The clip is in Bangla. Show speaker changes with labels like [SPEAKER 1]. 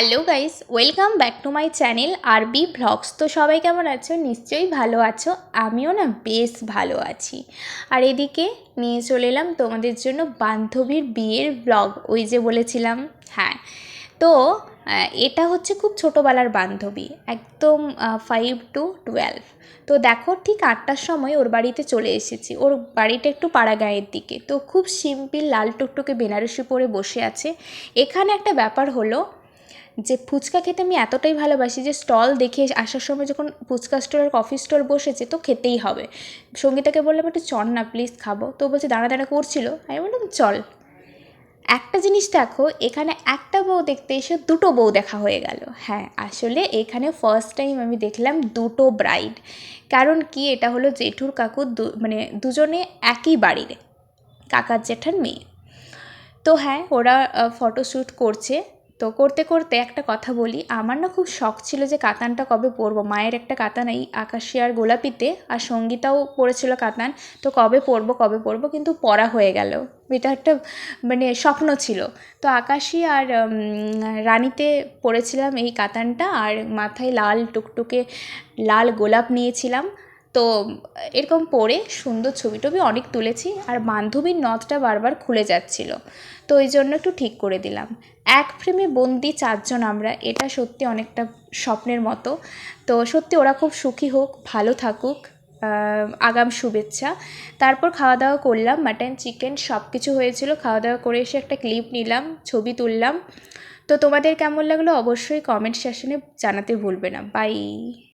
[SPEAKER 1] Hello guys, welcome back to my channel RB vlogs তো সবাই কেমন আছো? নিশ্চয়ই ভালো আছো। আমিও না বেশ ভালো আছি। আর এদিকে নিয়ে চলে এলাম তোমাদের জন্য বান্ধবীর বিয়ের ব্লগ, ওই যে বলেছিলাম হ্যাঁ। তো এটা হচ্ছে খুব ছোটোবেলার বান্ধবী, একদম ফাইভ টু টুয়েলভ তো দেখো, ঠিক আটটার সময় ওর বাড়িতে চলে এসেছি। ওর বাড়িটা একটু পাড়াগাঁয়ের দিকে। তো খুব সিম্পল, লাল টুকটুকে বেনারসি পরে বসে আছে। এখানে একটা ব্যাপার হলো যে ফুচকা খেতে আমি এতটাই ভালোবাসি যে স্টল দেখে আসার সময় যখন ফুচকা স্টল আর কফি স্টল বসেছে তো খেতেই হবে। সঙ্গীতাকে বললাম, একটু চল না প্লিজ খাব। তো বলছে, দাঁড়া দাঁড়া করছিল। আমি বললাম, চল। একটা জিনিস দেখো, এখানে একটা বউ দেখতে এসে দুটো বউ দেখা হয়ে গেল। হ্যাঁ আসলে এখানে ফার্স্ট টাইম আমি দেখলাম দুটো ব্রাইড কারণ কি? এটা হলো জেঠুর কাকু দু- মানে দুজনে একই বাড়ির, কাকার জেঠার মেয়ে। তো হ্যাঁ ওরা ফটোশ্যুট করছে। তো করতে করতে একটা কথা বলি, আমার না খুব শখ ছিল যে কাতানটা কবে পরবো। মায়ের একটা কাতান এই আকাশি আর গোলাপিতে, আর সঙ্গীতাও পরেছিল কাতান, তো কবে পরবো কবে পরবো কিন্তু পরা হয়ে গেল। এটা একটা মানে স্বপ্ন ছিল। তো আকাশি আর রানীতে পরেছিলাম এই কাতানটা, আর মাথায় লাল টুকটুকে, লাল গোলাপ নিয়েছিলাম। তো এরকম পরে সুন্দর ছবি টবি অনেক তুলেছি আর বান্ধবীর নথটা বারবার খুলে যাচ্ছিল। তো ওই জন্য একটু ঠিক করে দিলাম। এক ফ্রেমে বন্দি চারজন আমরা, এটা সত্যি অনেকটা স্বপ্নের মতো। তো সত্যি ওরা খুব সুখী হোক, ভালো থাকুক আগাম শুভেচ্ছা। তারপর খাওয়া দাওয়া করলাম, মাটন, চিকেন সব কিছু হয়েছিল। খাওয়া দাওয়া করে এসে একটা ক্লিপ নিলাম, ছবি তুললাম। তো তোমাদের কেমন লাগল অবশ্যই কমেন্ট সেশনে জানাতে ভুলবে না। বাই।